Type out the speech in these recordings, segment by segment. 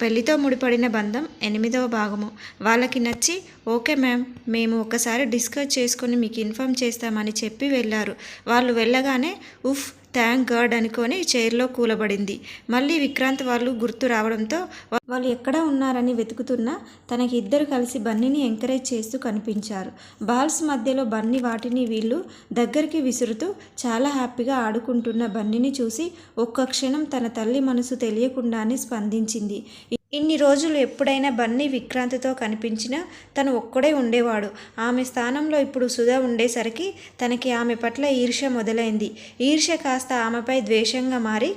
పెళ్ళితో ముడిపడిన బంధం ఎనిమిదవ భాగము. వాళ్ళకి నచ్చి ఓకే మ్యామ్ మేము ఒకసారి డిస్కస్ చేసుకొని మీకు ఇన్ఫామ్ చేస్తామని చెప్పి వెళ్ళారు. వాళ్ళు వెళ్ళగానే ఉఫ్ థ్యాంక్ గాడ్ అనుకొని చైర్లో కూలబడింది. మళ్ళీ విక్రాంత్ వాళ్ళు గుర్తు రావడంతో వాళ్ళు ఎక్కడ ఉన్నారని వెతుకుతున్నా తనకి ఇద్దరు కలిసి బన్నీని ఎంకరేజ్ చేస్తూ కనిపించారు. బాల్స్ మధ్యలో బన్నీ వాటిని వీళ్ళు దగ్గరికి విసురుతూ చాలా హ్యాపీగా ఆడుకుంటున్న బన్నీని చూసి ఒక్క క్షణం తన తల్లి మనసు తెలియకుండానే స్పందించింది. ఇన్ని రోజులు ఎప్పుడైనా బన్నీ విక్రాంతితో కనిపించినా తను ఒక్కడే ఉండేవాడు. ఆమె స్థానంలో ఇప్పుడు సుధా ఉండేసరికి తనకి ఆమె పట్ల ఈర్ష్య మొదలైంది. ఈర్ష్య కాస్త ఆమెపై ద్వేషంగా మారి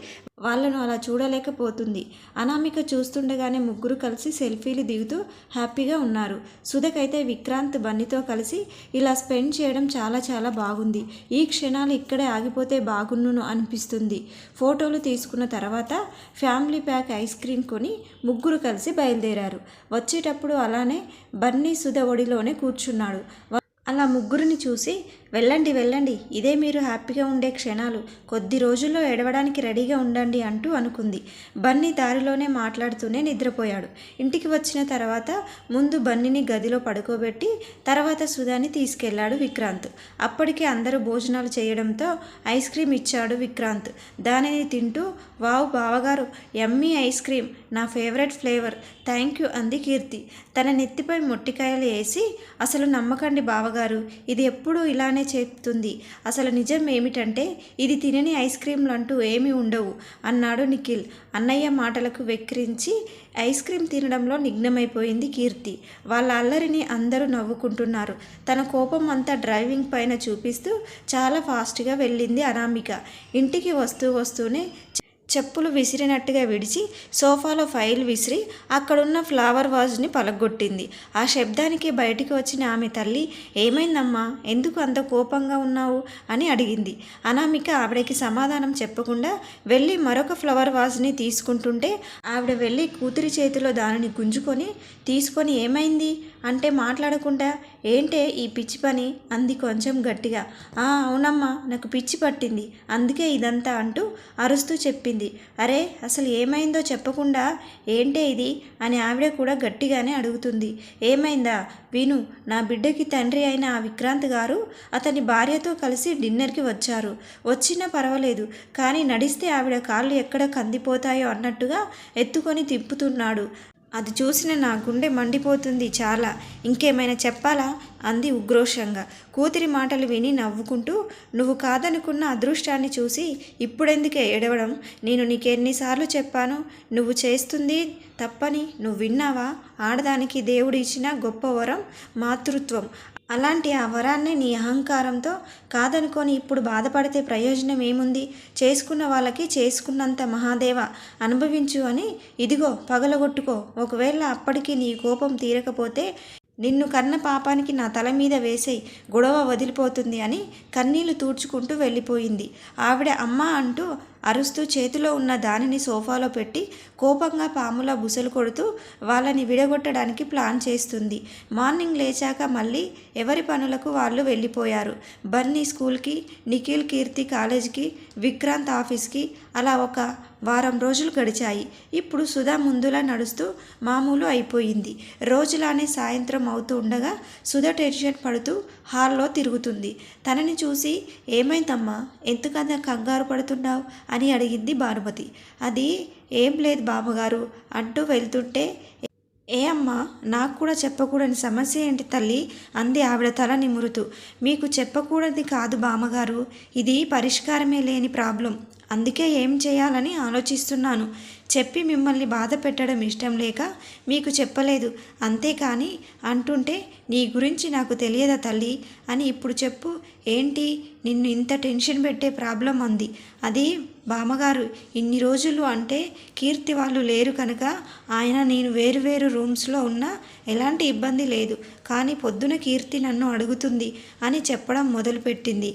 వాళ్ళను అలా చూడలేకపోతుంది. అనామిక చూస్తుండగానే ముగ్గురు కలిసి సెల్ఫీలు దిగుతూ హ్యాపీగా ఉన్నారు. సుధకైతే విక్రాంత్ బన్నీతో కలిసి ఇలా స్పెండ్ చేయడం చాలా చాలా బాగుంది. ఈ క్షణాలు ఇక్కడే ఆగిపోతే బాగున్నును అనిపిస్తుంది. ఫోటోలు తీసుకున్న తర్వాత ఫ్యామిలీ ప్యాక్ ఐస్ క్రీమ్ కొని ముగ్గురు కలిసి బయలుదేరారు. వచ్చేటప్పుడు అలానే బన్నీ సుధ ఒడిలోనే కూర్చున్నాడు. అలా ముగ్గురిని చూసి వెళ్ళండి వెళ్ళండి. ఇదే మీరు హ్యాపీగా ఉండే క్షణాలు. కొద్ది రోజుల్లో ఎడవడానికి రెడీగా ఉండండి అంటూ అనుకుంది. బన్నీ దారిలోనే మాట్లాడుతూనే నిద్రపోయాడు. ఇంటికి వచ్చిన తర్వాత ముందు బన్నీని గదిలో పడుకోబెట్టి తర్వాత సుధాని తీసుకెళ్ళాడు విక్రాంత్. అప్పటికే అందరూ భోజనాలు చేయడంతో ఐస్ క్రీమ్ ఇచ్చాడు విక్రాంత్. దానిని తింటూ వావ్ బావగారు ఎమ్మీ ఐస్ క్రీమ్ నా ఫేవరెట్ ఫ్లేవర్ థ్యాంక్ యూ అంది కీర్తి. తన నెత్తిపై మొట్టికాయలు వేసి అసలు నమ్మకండి బావగారు ఇది ఎప్పుడూ ఇలానే చెప్తుంది. అసలు నిజం ఏమిటంటే ఇది తినని ఐస్ క్రీమ్లు అంటూ ఏమీ ఉండవు అన్నాడు నిఖిల్. అన్నయ్య మాటలకు వెక్కిరించి ఐస్ క్రీమ్ తినడంలో నిఘ్నమైపోయింది కీర్తి. వాళ్ళ అల్లరిని అందరూ నవ్వుకుంటున్నారు. తన కోపం అంతా డ్రైవింగ్ పైన చూపిస్తూ చాలా ఫాస్ట్గా వెళ్ళింది అనామిక. ఇంటికి వస్తూ వస్తూనే చెప్పులు విసిరినట్టుగా విడిచి సోఫాలో ఫైల్ విసిరి అక్కడున్న ఫ్లవర్ వాజ్ని పలగొట్టింది. ఆ శబ్దానికి బయటికి వచ్చిన ఆమె తల్లి ఏమైందమ్మా? ఎందుకు అంత కోపంగా ఉన్నావు? అని అడిగింది. అనామిక ఆవిడకి సమాధానం చెప్పకుండా వెళ్ళి మరొక ఫ్లవర్ వాజ్ని తీసుకుంటుంటే ఆవిడ వెళ్ళి కూతురి చేతిలో దానిని గుంజుకొని తీసుకొని ఏమైంది? అంటే మాట్లాడకుండా ఏంటే ఈ పిచ్చి పని? అంది కొంచెం గట్టిగా. "ఆ, అవునమ్మా నాకు పిచ్చి పట్టింది. అందుకే ఇదంతా అంటూ అరుస్తూ చెప్పింది. అరే అసలు ఏమైందో చెప్పకుండా ఏంటే ఇది? అని ఆవిడ కూడా గట్టిగానే అడుగుతుంది. ఏమైందా? విను నా బిడ్డకి తండ్రి అయిన ఆ విక్రాంత్ గారు అతని భార్యతో కలిసి డిన్నర్కి వచ్చారు. వచ్చినా పర్వాలేదు కానీ నడిస్తే ఆవిడ కాళ్ళు ఎక్కడ కందిపోతాయో అన్నట్టుగా ఎత్తుకొని తిప్పుతున్నాడు. అది చూసిన నా గుండె మండిపోతుంది చాలా. ఇంకేమైనా చెప్పాలా? అంది ఉగ్రోషంగా. కూతురి మాటలు విని నవ్వుకుంటూ నువ్వు కాదనుకున్న అదృష్టాన్ని చూసి ఇప్పుడెందుకే ఎడవడం? నేను నీకెన్నిసార్లు చెప్పాను నువ్వు చేస్తుంది తప్పని నువ్వు విన్నావా? ఆడదానికి దేవుడు ఇచ్చిన గొప్ప వరం మాతృత్వం. అలాంటి ఆ వరాన్ని నీ అహంకారంతో కాదనుకొని ఇప్పుడు బాధపడితే ప్రయోజనం ఏముంది? చేసుకున్న వాళ్ళకి చేసుకున్నంత మహాదేవ అనుభవించు అని ఇదిగో పగలగొట్టుకో. ఒకవేళ అప్పటికి నీ కోపం తీరకపోతే నిన్ను కన్న పాపానికి నా తల మీద వేసేయి గొడవ వదిలిపోతుంది అని కన్నీళ్ళు తూడ్చుకుంటూ వెళ్ళిపోయింది. ఆవిడ అమ్మ అంటూ అరుస్తూ చేతిలో ఉన్న దానిని సోఫాలో పెట్టి కోపంగా పాములా బుసలు కొడుతూ వాళ్ళని విడగొట్టడానికి ప్లాన్ చేస్తుంది. మార్నింగ్ లేచాక మళ్ళీ ఎవరి పనులకు వాళ్ళు వెళ్ళిపోయారు. బన్నీ స్కూల్కి నిఖిల్ కీర్తి కాలేజ్కి విక్రాంత్ ఆఫీస్కి అలా ఒక వారం రోజులు గడిచాయి. ఇప్పుడు సుధా ముందులా నడుస్తూ మామూలు అయిపోయింది. రోజులానే సాయంత్రం అవుతూ ఉండగా సుధా టెన్షన్ పడుతూ హాల్లో తిరుగుతుంది. తనని చూసి ఏమైందమ్మా? ఎందుకంత కంగారు పడుతున్నావు? అని అడిగింది భానుమతి. అది ఏం లేదు బామ్మగారు అంటూ వెళ్తుంటే ఏ అమ్మా నాకు కూడా చెప్పకూడని సమస్య ఏంటి తల్లి? అంది ఆవిడ తల నిమురుతూ. మీకు చెప్పకూడది కాదు బామ్మగారు. ఇది పరిష్కారమే లేని ప్రాబ్లం. అందుకే ఏం చేయాలని ఆలోచిస్తున్నాను. చెప్పి మిమ్మల్ని బాధ పెట్టడం ఇష్టం లేక మీకు చెప్పలేదు. అంతేకాని అంటుంటే నీ గురించి నాకు తెలియదా తల్లి అని ఇప్పుడు చెప్పు. ఏంటి? నిన్ను ఇంత టెన్షన్ పెట్టే ప్రాబ్లం అంది. అది బామ్మగారు ఇన్ని రోజులు అంటే కీర్తి వాళ్ళు లేరు కనుక ఆయన నేను వేరు వేరు రూమ్స్లో ఉన్నా ఎలాంటి ఇబ్బంది లేదు. కానీ పొద్దున కీర్తి నన్ను అడుగుతుంది అని చెప్పడం మొదలుపెట్టింది.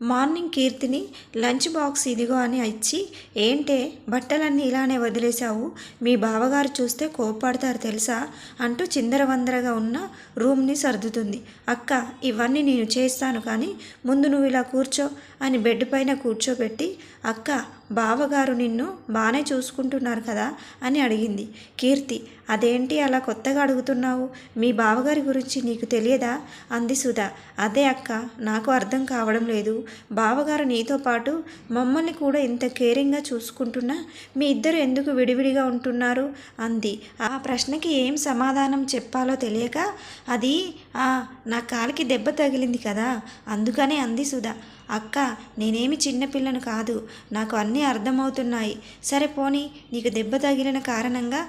మార్నింగ్ కీర్తిని లంచ్ బాక్స్ ఇదిగో అని ఇచ్చి ఏంటే బట్టలన్నీ ఇలానే వదిలేశావు? మీ బావగారు చూస్తే కోప్పడతారు తెలుసా? అంటూ చిందరవందరగా ఉన్న రూమ్ని సర్దుతుంది. అక్క ఇవన్నీ నేను చేస్తాను కానీ ముందు నువ్వు ఇలా కూర్చో అని బెడ్ పైన కూర్చోబెట్టి అక్క బావగారు నిన్ను బాగానే చూసుకుంటున్నారు కదా అని అడిగింది. కీర్తి అదేంటి అలా కొత్తగా అడుగుతున్నావు? మీ బావగారి గురించి నీకు తెలియదా? అంది సుధా. అదే అక్క నాకు అర్థం కావడం లేదు. బావగారు నీతో పాటు మమ్మల్ని కూడా ఇంత కేరింగ్గా చూసుకుంటున్నా మీ ఇద్దరు ఎందుకు విడివిడిగా ఉంటున్నారు? అంది. ఆ ప్రశ్నకి ఏం సమాధానం చెప్పాలో తెలియక అది "ఆ, నా కాలికి దెబ్బ తగిలింది కదా అందుకనే అంది సుధా. అక్క నేనేమి చిన్నపిల్లను కాదు. నాకు అన్నీ అర్థమవుతున్నాయి. సరే పోనీ నీకు దెబ్బ తగిలిన కారణంగా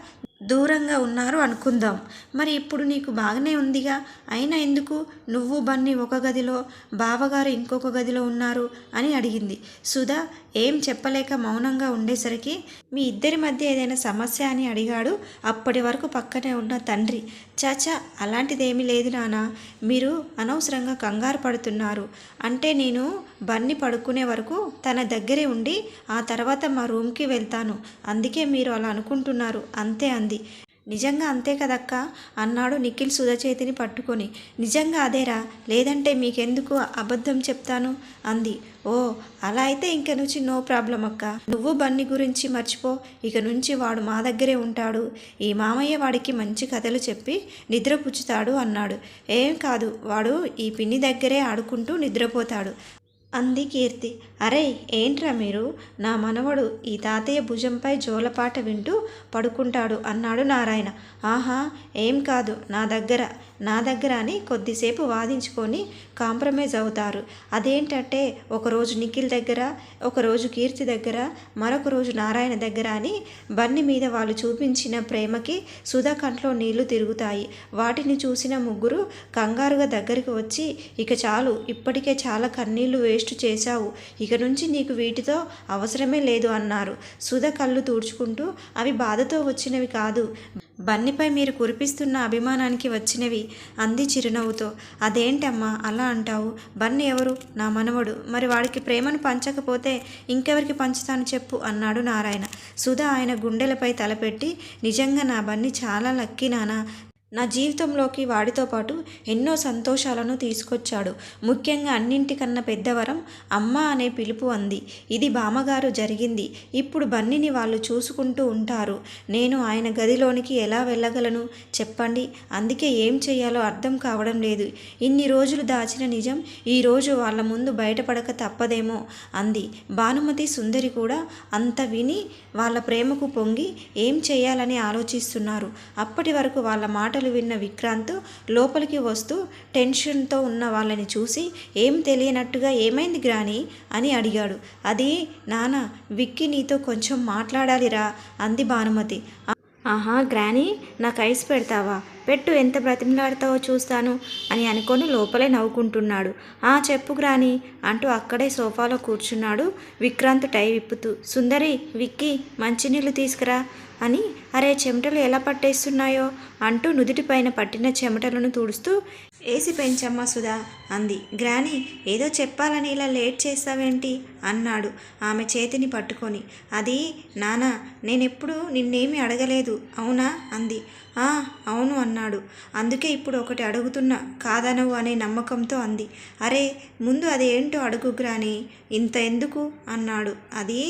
దూరంగా ఉన్నారు అనుకుందాం. మరి ఇప్పుడు నీకు బాగానే ఉందిగా. అయినా ఎందుకు? నువ్వు బన్నీ ఒక గదిలో బావగారు ఇంకొక గదిలో ఉన్నారు అని అడిగింది. సుధా ఏం చెప్పలేక మౌనంగా ఉండేసరికి మీ ఇద్దరి మధ్య ఏదైనా సమస్య అని అడిగాడు అప్పటి వరకు పక్కనే ఉన్న తండ్రి. చాచా అలాంటిదేమీ లేదు నానా. మీరు అనవసరంగా కంగారు పడుతున్నారు. అంటే నేను బన్ని పడుకునే వరకు తన దగ్గరే ఉండి ఆ తర్వాత మా రూమ్కి వెళ్తాను. అందుకే మీరు అలా అనుకుంటున్నారు. అంతే అంది. నిజంగా అంతే కదక్క? అన్నాడు నిఖిల్ సుధ చేతిని పట్టుకొని. నిజంగా అదేరా? లేదంటే మీకెందుకు అబద్ధం చెప్తాను? అంది. ఓ అలా అయితే ఇంక నుంచి నో ప్రాబ్లం అక్క. నువ్వు బన్ని గురించి మర్చిపో. ఇక నుంచి వాడు మా దగ్గరే ఉంటాడు. ఈ మామయ్య వాడికి మంచి కథలు చెప్పి నిద్రపుచ్చుతాడు అన్నాడు. ఏం కాదు. వాడు ఈ పిన్ని దగ్గరే ఆడుకుంటూ నిద్రపోతాడు. అంది కీర్తి. అరే ఏంట్రా మీరు? నా మనవడు ఈ తాతయ్య భుజంపై జోలపాట వింటూ పడుకుంటాడు అన్నాడు నారాయణ. ఆహా ఏం కాదు నా దగ్గర నా దగ్గర అని కొద్దిసేపు వాదించుకొని కాంప్రమైజ్ అవుతారు. అదేంటంటే ఒకరోజు నిఖిల్ దగ్గర ఒకరోజు కీర్తి దగ్గర మరొక రోజు నారాయణ దగ్గర అని బన్ని మీద వాళ్ళు చూపించిన ప్రేమకి సుధా కంట్లో నీళ్ళు తిరుగుతాయి. వాటిని చూసిన ముగ్గురు కంగారుగా దగ్గరికి వచ్చి ఇక చాలు ఇప్పటికే చాలా కన్నీళ్ళు వేస్ట్ చేశావు. ఇక నుంచి నీకు వీటితో అవసరమే లేదు అన్నారు. సుధ కళ్ళు తుడుచుకుంటూ అవి బాధతో వచ్చినవి కాదు. బన్నిపై మీరు కురిపిస్తున్న అభిమానానికి వచ్చినవి అంది చిరునవ్వుతో. అదేంటమ్మా అలా అంటావు? బన్ని ఎవరు? నా మనవడు. మరి వాడికి ప్రేమను పంచకపోతే ఇంకెవరికి పంచుతాను చెప్పు అన్నాడు నారాయణ. సుధ ఆయన గుండెలపై తలపెట్టి నిజంగా నా బన్ని చాలా లక్కీ నానా. నా జీవితంలోకి వాడితో పాటు ఎన్నో సంతోషాలను తీసుకొచ్చాడు. ముఖ్యంగా అన్నింటికన్నా పెద్దవరం అమ్మ అనే పిలుపు అంది. ఇది బామ్మగారు జరిగింది. ఇప్పుడు బన్నిని వాళ్ళు చూసుకుంటూ ఉంటారు. నేను ఆయన గదిలోనికి ఎలా వెళ్ళగలను? చెప్పండి. అందుకే ఏం చేయాలో అర్థం కావడం లేదు. ఇన్ని రోజులు దాచిన నిజం ఈరోజు వాళ్ళ ముందు బయటపడక తప్పదేమో అంది. భానుమతి సుందరి కూడా అంత విని వాళ్ళ ప్రేమకు పొంగి ఏం చేయాలని ఆలోచిస్తున్నారు. అప్పటి వరకు వాళ్ళ మాటలు విన్న విక్రాంత్ లోపలికి వస్తూ టెన్షన్తో ఉన్న వాళ్ళని చూసి ఏం తెలియనట్టుగా ఏమైంది గ్రాని? అని అడిగాడు. అది నాన్న విక్కీ నీతో కొంచెం మాట్లాడాలిరా అంది భానుమతి. ఆహా గ్రాని నాకు ఐస్ పెడతావా? పెట్టు ఎంత బ్రతిమలాడతావో చూస్తాను అని అనుకొని లోపలే నవ్వుకుంటున్నాడు. ఆ చెప్పు గ్రాని అంటూ అక్కడే సోఫాలో కూర్చున్నాడు విక్రాంత్ టై విప్పుతూ. సుందరి విక్కీ మంచినీళ్ళు తీసుకురా అని అరే చెమటలు ఎలా పట్టేస్తున్నాయో అంటూ నుదుటిపైన పట్టిన చెమటలను తుడుస్తూ ఏసి పెంచమ్మా సుధా అంది. గ్రాని ఏదో చెప్పాలని ఇలా లేట్ చేస్తావేంటి? అన్నాడు ఆమె చేతిని పట్టుకొని. అది నానా నేనెప్పుడు నిన్నేమి అడగలేదు అవునా? అంది. "ఆ, అవును అన్నాడు. అందుకే ఇప్పుడు ఒకటి అడుగుతున్నా కాదనవు అనే నమ్మకంతో అంది. అరే ముందు అది ఏంటో అడుగు గ్రాని ఇంత ఎందుకు? అన్నాడు. అది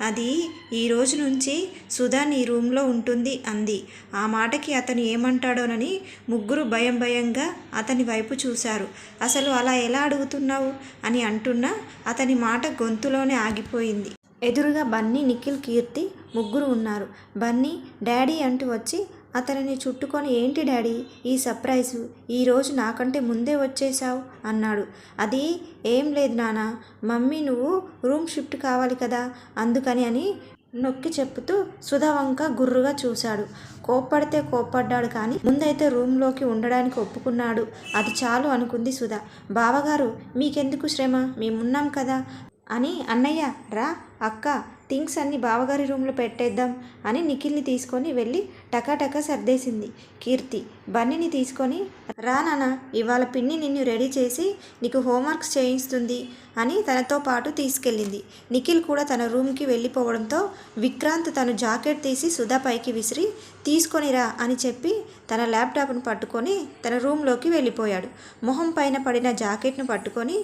అది ఈ రోజు నుంచి సుధా నీ రూమ్లో ఉంటుంది అంది. ఆ మాటకి అతను ఏమంటాడోనని ముగ్గురు భయం భయంగా అతని వైపు చూశారు. అసలు అలా ఎలా అడుగుతున్నావు? అని అంటున్నా అతని మాట గొంతులోనే ఆగిపోయింది. ఎదురుగా బన్నీ నిఖిల్ కీర్తి ముగ్గురు ఉన్నారు. బన్నీ డాడీ అంటూ వచ్చి అతనిని చుట్టుకొని ఏంటి డాడీ? ఈ సర్ప్రైజు? ఈరోజు నాకంటే ముందే వచ్చేసావు అన్నాడు. అది ఏం లేదు నాన్న. మమ్మీ నువ్వు రూమ్ షిఫ్ట్ కావాలి కదా? అందుకని అని నొక్కి చెప్పుతూ సుధా వంక గుర్రుగా చూశాడు. కోప్పడితే కోప్పడ్డాడు కానీ ముందైతే రూమ్లోకి ఉండడానికి ఒప్పుకున్నాడు. అది చాలు అనుకుంది సుధా. బావగారు మీకెందుకు శ్రమ? మేమున్నాం కదా అని అన్నయ్య రా అక్క థింగ్స్ అన్ని బావగారి రూమ్లో పెట్టేద్దాం అని నిఖిల్ని తీసుకొని వెళ్ళి టకాటకా సర్దేసింది కీర్తి. బన్నీని తీసుకొని రా నాన్న ఇవాళ పిన్ని నిన్ను రెడీ చేసి నీకు హోంవర్క్స్ చేయిస్తుంది అని తనతో పాటు తీసుకెళ్ళింది. నిఖిల్ కూడా తన రూమ్కి వెళ్ళిపోవడంతో విక్రాంత్ తను జాకెట్ తీసి సుధా పైకి విసిరి తీసుకొనిరా అని చెప్పి తన ల్యాప్టాప్ను పట్టుకొని తన రూమ్లోకి వెళ్ళిపోయాడు. మొహం పైన పడిన జాకెట్ను పట్టుకొని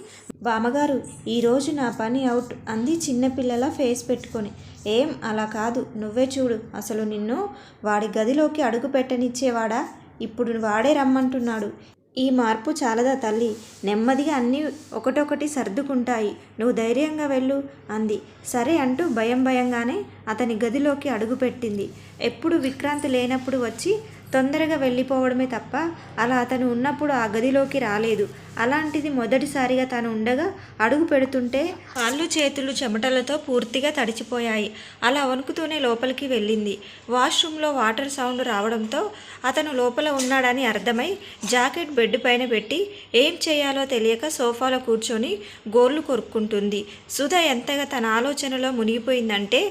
బామ్మగారు ఈరోజు నా పని అవుట్ అంది చిన్నపిల్లల ఫేస్ పెట్టుకొని. ఏం అలా కాదు. నువ్వే చూడు. అసలు నిన్ను వాడి గదిలోకి అడుగు పెట్టనిచ్చేవాడా? ఇప్పుడు వాడే రమ్మంటున్నాడు. ఈ మార్పు చాలదా తల్లి? నెమ్మదిగా అన్నీ ఒకటొకటి సర్దుకుంటాయి. నువ్వు ధైర్యంగా వెళ్ళు అంది. సరే అంటూ భయం భయంగానే అతని గదిలోకి అడుగుపెట్టింది. ఎప్పుడు విక్రాంతి లేనప్పుడు వచ్చి తొందరగా వెళ్ళిపోవడమే తప్ప అలా అతను ఉన్నప్పుడు ఆ గదిలోకి రాలేదు. అలాంటిది మొదటిసారిగా తాను ఉండగా అడుగు పెడుతుంటే కాళ్ళు చేతులు చెమటలతో పూర్తిగా తడిచిపోయాయి. అలా వణుకుతూనే లోపలికి వెళ్ళింది. వాష్రూమ్లో వాటర్ సౌండ్ రావడంతో అతను లోపల ఉన్నాడని అర్థమై జాకెట్ బెడ్ పైన పెట్టి ఏం చేయాలో తెలియక సోఫాలో కూర్చొని గోర్లు కొరుక్కుంటుంది. సుధ ఎంతగా తన ఆలోచనలో మునిగిపోయిందంటే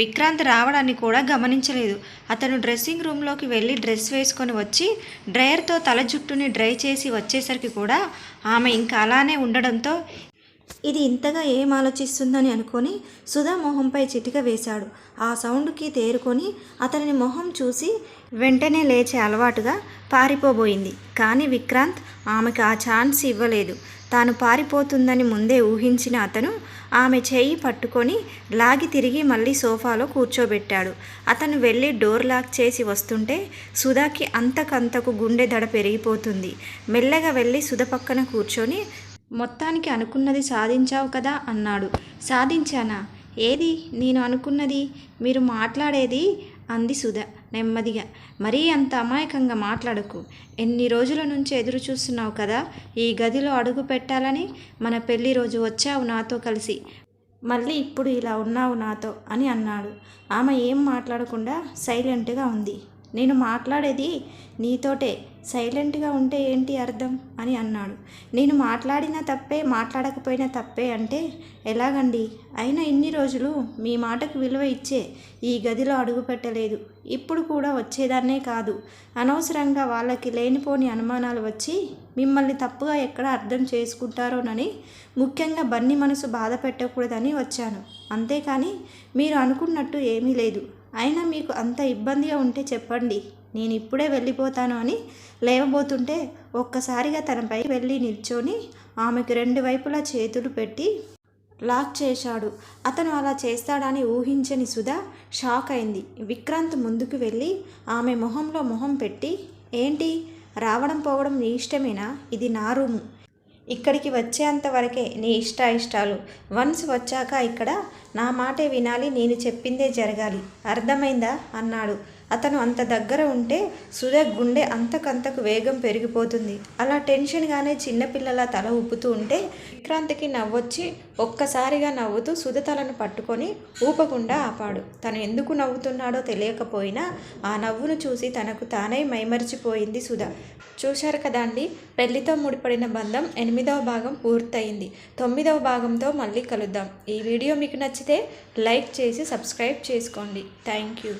విక్రాంత్ రావడాన్ని కూడా గమనించలేదు. అతను డ్రెస్సింగ్ రూమ్లోకి వెళ్ళి డ్రెస్ వేసుకొని వచ్చి డ్రయర్తో తల జుట్టుని డ్రై చేసి వచ్చేసరికి కూడా ఆమె ఇంకా అలానే ఉండడంతో ఇది ఇంతగా ఏం ఆలోచిస్తుందని అనుకొని సుధా మొహంపై చిటిక వేశాడు. ఆ సౌండ్కి తేరుకొని అతని మొహం చూసి వెంటనే లేచే అలవాటుగా పారిపోబోయింది. కానీ విక్రాంత్ ఆమెకు ఆ ఛాన్స్ ఇవ్వలేదు. తాను పారిపోతుందని ముందే ఊహించిన అతను ఆమె చేయి పట్టుకొని లాగి తిరిగి మళ్ళీ సోఫాలో కూర్చోబెట్టాడు. అతను వెళ్ళి డోర్ లాక్ చేసి వస్తుంటే సుధాకి అంతకంతకు గుండె దడ పెరిగిపోతుంది. మెల్లగా వెళ్ళి సుధ పక్కన కూర్చొని మొత్తానికి అనుకున్నది సాధించావు కదా అన్నాడు. సాధించానా? ఏది? నేను అనుకున్నది? మీరు మాట్లాడేది అంది సుధ నెమ్మదిగా. మరీ అంత అమాయకంగా మాట్లాడకు. ఎన్ని రోజుల నుంచి ఎదురు చూస్తున్నావు కదా? ఈ గదిలో అడుగు పెట్టాలని మన పెళ్ళి రోజు వచ్చావు నాతో కలిసి. మళ్ళీ ఇప్పుడు ఇలా ఉన్నావు నాతో అని అన్నాడు. ఆమె ఏం మాట్లాడకుండా సైలెంట్గా ఉంది. నేను మాట్లాడేది నీతోటే సైలెంట్గా ఉంటే ఏంటి అర్థం? అని అన్నాడు. నేను మాట్లాడినా తప్పే మాట్లాడకపోయినా తప్పే అంటే ఎలాగండి? అయినా ఇన్ని రోజులు మీ మాటకు విలువ ఇచ్చే ఈ గదిలో అడుగు పెట్టలేదు. ఇప్పుడు కూడా వచ్చేదాన్నే కాదు. అనవసరంగా వాళ్ళకి లేనిపోని అనుమానాలు వచ్చి మిమ్మల్ని తప్పుగా ఎక్కడ అర్థం చేసుకుంటారోనని ముఖ్యంగా బన్ని మనసు బాధ పెట్టకూడదని వచ్చాను. అంతేకాని మీరు అనుకున్నట్టు ఏమీ లేదు. అయినా మీకు అంత ఇబ్బందిగా ఉంటే చెప్పండి. నేను ఇప్పుడే వెళ్ళిపోతాను అని లేవబోతుంటే ఒక్కసారిగా తనపై వెళ్ళి నిల్చొని ఆమెకు రెండు వైపులా చేతులు పెట్టి లాక్ చేశాడు. అతను అలా చేస్తాడని ఊహించని సుధా షాక్ అయింది. విక్రాంత్ ముందుకు వెళ్ళి ఆమె మొహంలో మొహం పెట్టి ఏంటి? రావడం పోవడం నీ ఇష్టమేనా? ఇది నా రూము. ఇక్కడికి వచ్చేంత వరకే నీ ఇష్ట ఇష్టాలు వన్స్ వచ్చాక ఇక్కడ నా మాటే వినాలి నేను చెప్పిందే జరగాలి. అర్థమైందా? అన్నాడు. అతను అంత దగ్గర ఉంటే సుధ గుండె అంతకంతకు వేగం పెరిగిపోతుంది. అలా టెన్షన్గానే చిన్నపిల్లల తల ఊపుతూ ఉంటే విక్రాంతికి నవ్వొచ్చి ఒక్కసారిగా నవ్వుతూ సుధ తలను పట్టుకొని ఊపకుండా ఆపాడు. తను ఎందుకు నవ్వుతున్నాడో తెలియకపోయినా ఆ నవ్వును చూసి తనకు తానే మైమరిచిపోయింది సుధ. చూశారు కదా అండి పెళ్ళితో ముడిపడిన బంధం ఎనిమిదవ భాగం పూర్తయింది. తొమ్మిదవ భాగంతో మళ్ళీ కలుద్దాం. ఈ వీడియో మీకు నచ్చితే లైక్ చేసి సబ్స్క్రైబ్ చేసుకోండి. Thank you.